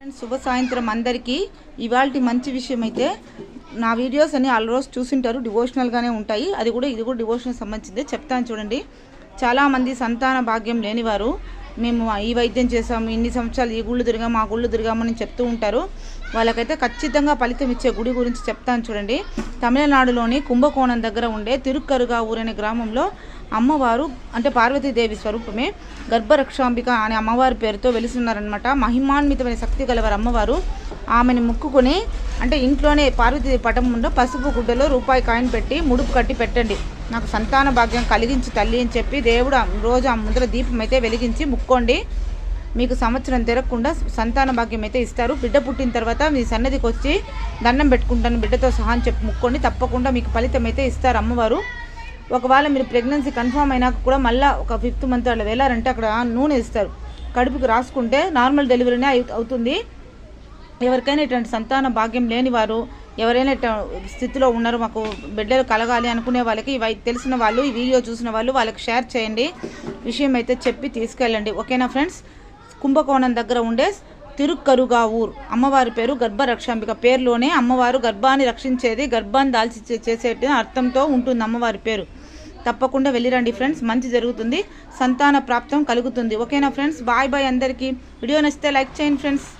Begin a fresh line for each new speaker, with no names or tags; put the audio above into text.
శుభ సాయంత్రం అందరికీ. ఇవాళ మంచి విషయం అయితే నా వీడియోస్ అన్ని ఆల్ రోజు చూసింటారు డివోషనల్గానే ఉంటాయి. అది కూడా ఇది కూడా డివోషనల్ సంబంధించిందే. చెప్తాను చూడండి. చాలామంది సంతాన భాగ్యం లేనివారు. మేము ఈ వైద్యం చేసాము ఇన్ని సంవత్సరాలు ఈ గుళ్ళు తిరిగాము ఆ గుళ్ళు తిరిగామని చెప్తూ ఉంటారు. వాళ్ళకైతే ఖచ్చితంగా ఫలితం ఇచ్చే గుడి గురించి చెప్తాను చూడండి. తమిళనాడులోని కుంభకోణం దగ్గర ఉండే తిరుక్కరుగా ఊరనే గ్రామంలో అమ్మవారు అంటే పార్వతీదేవి స్వరూపమే గర్భరక్షాంబిక అనే అమ్మవారి పేరుతో వెలుస్తున్నారనమాట మహిమాన్వితమైన శక్తి గలవారు అమ్మవారు. ఆమెను ముక్కుకొని అంటే ఇంట్లోనే పార్వతీ పటం ముందు పసుపు గుడ్డలో రూపాయి కాయిన్ పెట్టి ముడుపు కట్టి పెట్టండి. నాకు సంతాన భాగ్యం కలిగించి తల్లి అని చెప్పి దేవుడు ఆ రోజు ఆ ముందర దీపం అయితే వెలిగించి ముక్కోండి. మీకు సంవత్సరం తిరగకుండా సంతాన భాగ్యం అయితే ఇస్తారు. బిడ్డ పుట్టిన తర్వాత మీ సన్నదికి వచ్చి దండం పెట్టుకుంటాను బిడ్డతో సహా అని చెప్పి ముక్కోండి. తప్పకుండా మీకు ఫలితం అయితే ఇస్తారు అమ్మవారు. ఒకవేళ మీరు ప్రెగ్నెన్సీ కన్ఫర్మ్ అయినాక కూడా మళ్ళీ ఒక ఫిఫ్త్ మంత్ అలా వెళ్ళారంటే అక్కడ నూనె ఇస్తారు. కడుపుకి రాసుకుంటే నార్మల్ డెలివరీనే అవుతుంది. ఎవరికైనా ఇటువంటి సంతాన భాగ్యం లేని వారు ఎవరైనా ఇట్ట స్థితిలో ఉన్నారు మాకు బిడ్డలు కలగాలి అనుకునే వాళ్ళకి ఇవి తెలిసిన వాళ్ళు ఈ వీడియో చూసిన వాళ్ళు వాళ్ళకి షేర్ చేయండి. విషయం అయితే చెప్పి తీసుకెళ్ళండి. ఓకేనా ఫ్రెండ్స్? కుంభకోణం దగ్గర ఉండే తిరుక్కరుగా ఊరు అమ్మవారి పేరు గర్భరక్షాంబిక. పేరులోనే అమ్మవారు గర్భాన్ని రక్షించేది గర్భాన్ని దాల్చి చే- చేసేటి అర్థంతో ఉంటుంది అమ్మవారి పేరు. తప్పకుండా వెళ్ళిరండి ఫ్రెండ్స్. మంచి జరుగుతుంది. సంతాన ప్రాప్తం కలుగుతుంది. ఓకేనా ఫ్రెండ్స్? బాయ్ బాయ్ అందరికీ. వీడియో నచ్చితే లైక్ చేయండి ఫ్రెండ్స్.